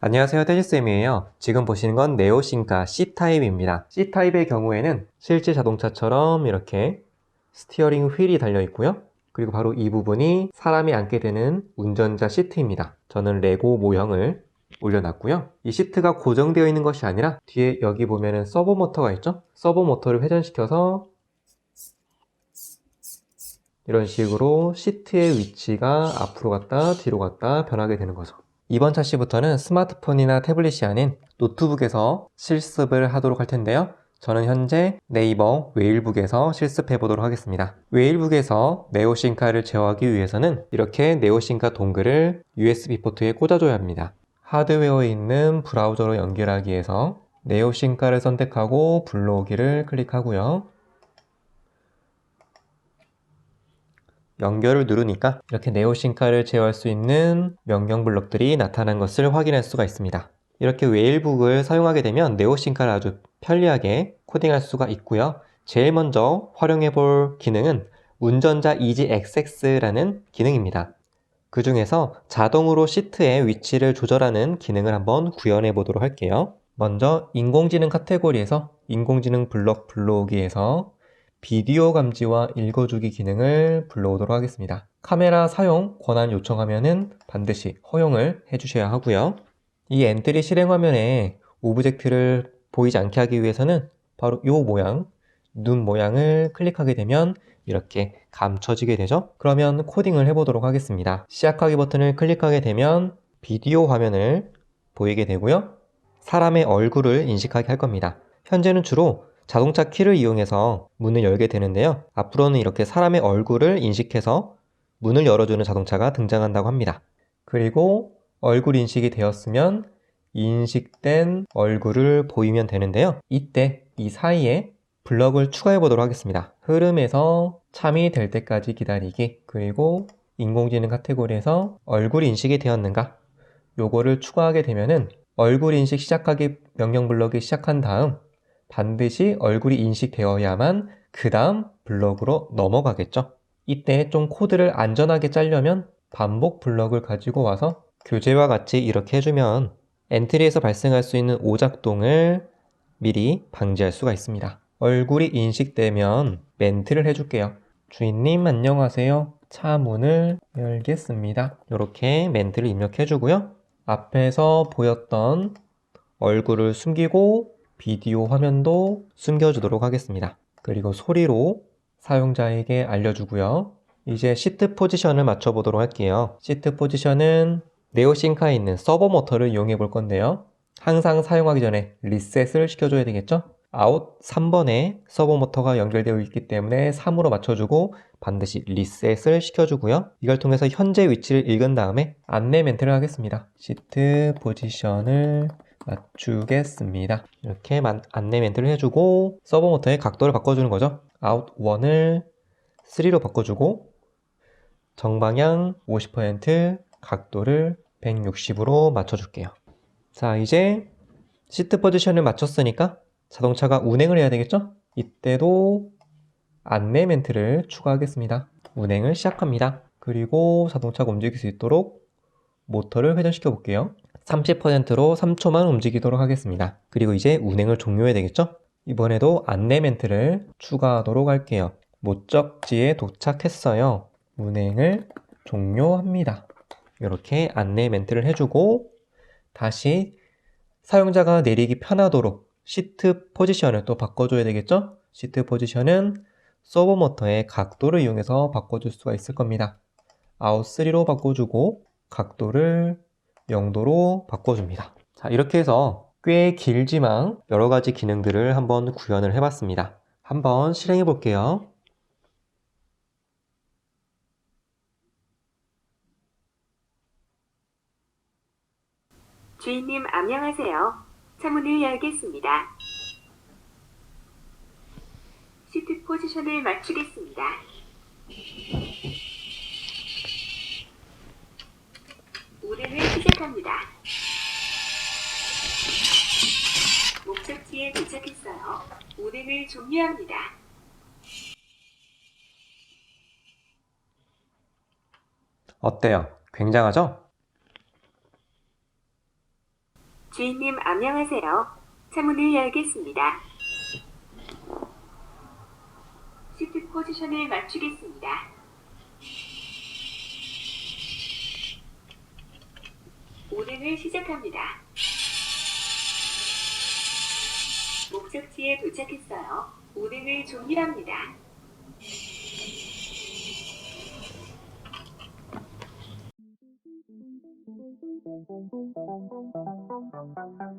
안녕하세요 태지쌤이에요. 지금 보시는 건 네오신카 C타입입니다. C타입의 경우에는 실제 자동차처럼 이렇게 스티어링 휠이 달려 있고요. 그리고 바로 이 부분이 사람이 앉게 되는 운전자 시트입니다. 저는 레고 모형을 올려놨고요 이 시트가 고정되어 있는 것이 아니라 뒤에 여기 보면은 서버 모터가 있죠 서버 모터를 회전시켜서 이런 식으로 시트의 위치가 앞으로 갔다 뒤로 갔다 변하게 되는 거죠 이번 차시부터는 스마트폰이나 태블릿이 아닌 노트북에서 실습을 하도록 할 텐데요. 저는 현재 네이버 웨일북에서 실습해 보도록 하겠습니다. 웨일북에서 네오신카를 제어하기 위해서는 이렇게 네오신카 동글을 USB 포트에 꽂아줘야 합니다. 하드웨어에 있는 브라우저로 연결하기 위해서 네오신카를 선택하고 불러오기를 클릭하고요. 연결을 누르니까 이렇게 네오신카를 제어할 수 있는 명령 블록들이 나타난 것을 확인할 수가 있습니다. 이렇게 웨일북을 사용하게 되면 네오신카를 아주 편리하게 코딩할 수가 있고요. 제일 먼저 활용해 볼 기능은 운전자 이지 XX라는 기능입니다. 그 중에서 자동으로 시트의 위치를 조절하는 기능을 한번 구현해 보도록 할게요. 먼저 인공지능 카테고리에서 인공지능 블록 불러오기에서 비디오 감지와 읽어주기 기능을 불러오도록 하겠습니다. 카메라 사용 권한 요청하면은 반드시 허용을 해주셔야 하고요. 이 엔트리 실행 화면에 오브젝트를 보이지 않게 하기 위해서는 바로 이 모양, 눈 모양을 클릭하게 되면 이렇게 감춰지게 되죠. 그러면 코딩을 해보도록 하겠습니다. 시작하기 버튼을 클릭하게 되면 비디오 화면을 보이게 되고요. 사람의 얼굴을 인식하게 할 겁니다. 현재는 주로 자동차 키를 이용해서 문을 열게 되는데요. 앞으로는 이렇게 사람의 얼굴을 인식해서 문을 열어주는 자동차가 등장한다고 합니다. 그리고 얼굴 인식이 되었으면 인식된 얼굴을 보이면 되는데요. 이때 이 사이에 블럭을 추가해 보도록 하겠습니다. 흐름에서 참이 될 때까지 기다리기 그리고 인공지능 카테고리에서 얼굴 인식이 되었는가 요거를 추가하게 되면은 얼굴 인식 시작하기 명령 블럭이 시작한 다음 반드시 얼굴이 인식되어야만 그 다음 블럭으로 넘어가겠죠. 이때 좀 코드를 안전하게 짜려면 반복 블럭을 가지고 와서 교재와 같이 이렇게 해주면 엔트리에서 발생할 수 있는 오작동을 미리 방지할 수가 있습니다. 얼굴이 인식되면 멘트를 해줄게요. 주인님 안녕하세요. 차 문을 열겠습니다. 이렇게 멘트를 입력해주고요. 앞에서 보였던 얼굴을 숨기고 비디오 화면도 숨겨주도록 하겠습니다. 그리고 소리로 사용자에게 알려주고요. 이제 시트 포지션을 맞춰보도록 할게요. 시트 포지션은 네오싱카에 있는 서버 모터를 이용해 볼 건데요. 항상 사용하기 전에 리셋을 시켜줘야 되겠죠? 아웃 3번에 서버 모터가 연결되어 있기 때문에 3으로 맞춰주고 반드시 리셋을 시켜주고요. 이걸 통해서 현재 위치를 읽은 다음에 안내 멘트를 하겠습니다. 시트 포지션을 맞추겠습니다. 이렇게 안내 멘트를 해주고 서버 모터의 각도를 바꿔주는 거죠. 아웃 1을 3로 바꿔주고 정방향 50% 각도를 160으로 맞춰줄게요. 자 이제 시트 포지션을 맞췄으니까 자동차가 운행을 해야 되겠죠? 이때도 안내 멘트를 추가하겠습니다. 운행을 시작합니다. 그리고 자동차가 움직일 수 있도록 모터를 회전시켜 볼게요. 30%로 3초만 움직이도록 하겠습니다. 그리고 이제 운행을 종료해야 되겠죠? 이번에도 안내 멘트를 추가하도록 할게요. 목적지에 도착했어요. 운행을 종료합니다. 이렇게 안내 멘트를 해주고 다시 사용자가 내리기 편하도록 시트 포지션을 또 바꿔줘야 되겠죠? 시트 포지션은 서버 모터의 각도를 이용해서 바꿔줄 수가 있을 겁니다. 아웃 3로 바꿔주고 각도를 0도로 바꿔줍니다. 자, 이렇게 해서 꽤 길지만 여러 가지 기능들을 한번 구현을 해봤습니다. 한번 실행해 볼게요. 주인님 안녕하세요. 차문을 열겠습니다. 시트 포지션을 맞추겠습니다. 운행을 시작합니다. 도착했어요. 운행을 종료합니다. 어때요? 굉장하죠? 주인님 안녕하세요. 차문을 열겠습니다. 시트 포지션을 맞추겠습니다. 운행을 시작합니다. 목적지에 도착했어요. 운행을 종료합니다. Thank you.